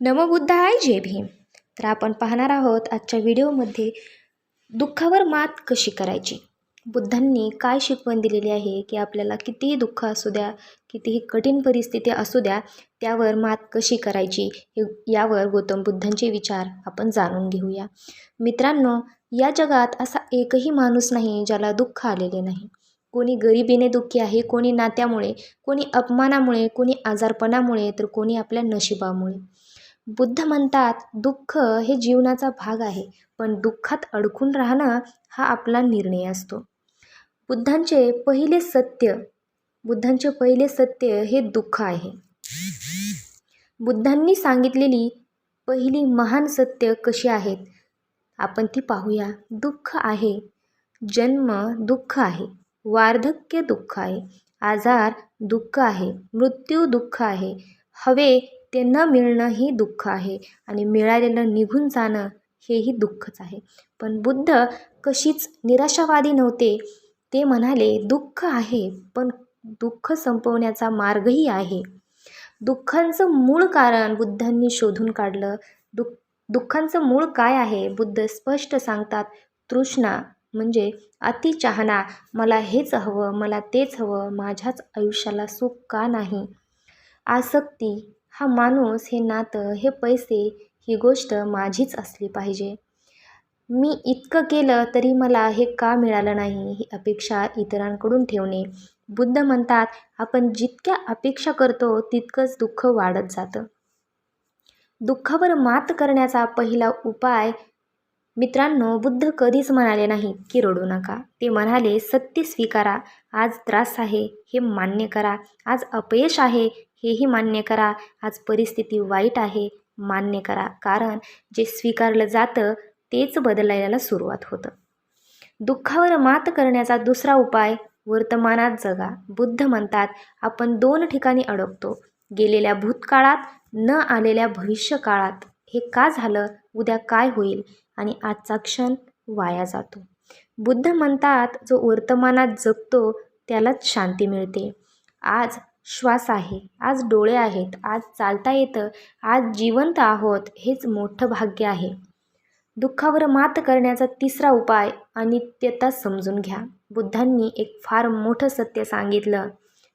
नमबुद्धाय जय भीम. तर आपण पाहणार आहोत आजच्या व्हिडिओमध्ये दुःखावर मात कशी करायची? बुद्धांनी काय शिकवण दिलेली आहे की आपल्याला कितीही दुःख असू द्या कितीही कठीण परिस्थिती असू द्या त्यावर मात कशी करायची हे यावर गौतम बुद्धांचे विचार आपण जाणून घेऊया. मित्रांनो या जगात असा एकही माणूस नाही ज्याला दुःख आलेले नाही. कोणी गरिबीने दुःखी आहे कोणी नात्यामुळे कोणी अपमानामुळे कोणी आजारपणामुळे तर कोणी आपल्या नशिबामुळे. बुद्ध म्हणतात दुःख हे जीवनाचा भाग आहे पण दुःखात अडकून राहणं हा आपला निर्णय असतो. बुद्धांचे पहिले सत्य बुद्धांचे पहिले सत्य हे दुःख आहे. बुद्धांनी सांगितलेली पहिली महान सत्य कशी आहेत? आपण ती पाहूया. दुःख आहे जन्म दुःख आहे वार्धक्य दुःख आहे आजार दुःख आहे मृत्यू दुःख आहे हवे ते न मिळणं ही दुःख आहे आणि मिळालेलं निघून जाणं हेही दुःखच आहे. पण बुद्ध कशीच निराशावादी नव्हते. ते म्हणाले दुःख आहे पण दुःख संपवण्याचा मार्गही आहे. दुःखांचं मूळ कारण बुद्धांनी शोधून काढलं. दुःख दुःखांचं मूळ काय आहे? बुद्ध स्पष्ट सांगतात तृष्णा म्हणजे अतिचाहना. मला हेच हवं मला तेच हवं. माझ्याच आयुष्याला सुख का नाही? आसक्ती हा माणूस हे नातं हे पैसे ही गोष्ट माझीच असली पाहिजे. मी इतकं केलं तरी मला हे का मिळालं नाही ही अपेक्षा इतरांकडून ठेवणे. बुद्ध म्हणतात आपण जितक्या अपेक्षा करतो तितकंच दुःख वाढत जातं. दुःखावर मात करण्याचा पहिला उपाय मित्रांनो बुद्ध कधीच म्हणाले नाही की रडू नका. ते म्हणाले सत्य स्वीकारा आज त्रास आहे हे मान्य करा. आज अपयश आहे हेही मान्य करा. आज परिस्थिती वाईट आहे मान्य करा. कारण जे स्वीकारलं जातं तेच बदलायला सुरुवात होतं. दुःखावर मात करण्याचा दुसरा उपाय वर्तमानात जगा. बुद्ध म्हणतात आपण दोन ठिकाणी अडकतो. गेलेल्या भूतकाळात न आलेल्या भविष्यकाळात. हे का झालं? उद्या काय होईल? आणि आजचा क्षण वाया जातो. बुद्ध म्हणतात जो वर्तमानात जगतो त्यालाच शांती मिळते. आज श्वास आहे आज डोळे आहेत आज चालता येतं आज जिवंत आहोत हेच मोठं भाग्य आहे. दुःखावर मात करण्याचा तिसरा उपाय अनित्यता समजून घ्या. बुद्धांनी एक फार मोठं सत्य सांगितलं.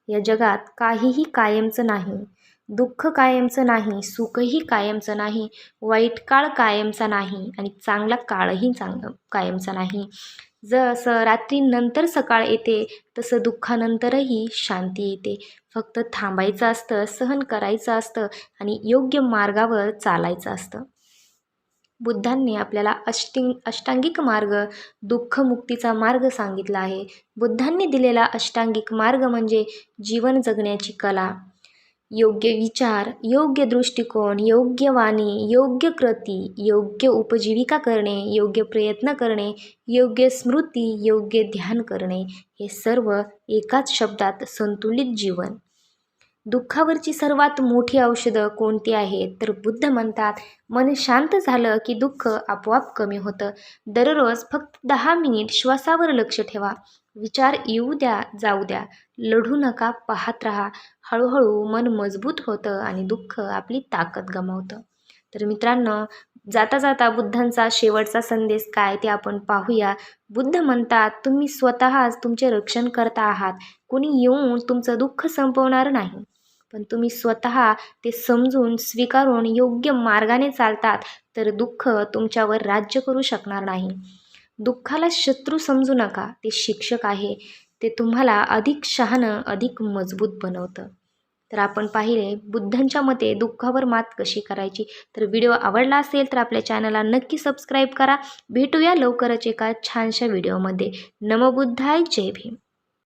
या जगात काहीही कायमचं नाही. दुःख कायमचं नाही सुखही कायमचं नाही वाईट काळ कायमचा नाही आणि चांगला काळही चांग कायमचा नाही. जसं रात्रीनंतर सकाळ येते तसं दुःखानंतरही शांती येते. फक्त थांबायचं असतं सहन करायचं असतं आणि योग्य मार्गावर चालायचं असतं. बुद्धांनी आपल्याला अष्टिंग अष्टांगिक मार्ग दुःखमुक्तीचा मार्ग सांगितला आहे. बुद्धांनी दिलेला अष्टांगिक मार्ग म्हणजे जीवन जगण्याची कला. योग्य विचार योग्य दृष्टिकोन योग्य वाणी योग्य कृती योग्य उपजीविका करणे योग्य प्रयत्न करणे योग्य स्मृती योग्य ध्यान करणे हे सर्व एकाच शब्दात संतुलित जीवन. दुःखावरची सर्वात मोठी औषधं कोणती आहेत? तर बुद्ध म्हणतात मन शांत झालं की दुःख आपोआप कमी होतं. दररोज फक्त दहा मिनिट श्वासावर लक्ष ठेवा. विचार येऊ द्या जाऊ द्या. लढू नका पाहत राहा. हळूहळू मन मजबूत होतं आणि दुःख आपली ताकद गमावतं. तर मित्रांनो जाता जाता बुद्धांचा शेवटचा संदेश काय ते आपण पाहूया. बुद्ध म्हणतात तुम्ही स्वतःच तुमचे रक्षण करता आहात. कोणी येऊन तुमचं दुःख संपवणार नाही. पण तुम्ही स्वतः ते समजून स्वीकारून योग्य मार्गाने चालतात तर दुःख तुमच्यावर राज्य करू शकणार नाही. दुःखाला शत्रू समजू नका ते शिक्षक आहे. ते तुम्हाला अधिक शहाणं अधिक मजबूत बनवतं. तर आपण पाहिले बुद्धांच्या मते दुःखावर मात कशी करायची? तर व्हिडिओ आवडला असेल तर आपल्या चॅनलला नक्की सबस्क्राईब करा. भेटूया लवकरच एका छानशा व्हिडिओमध्ये. नमबुद्धाय जय भीम.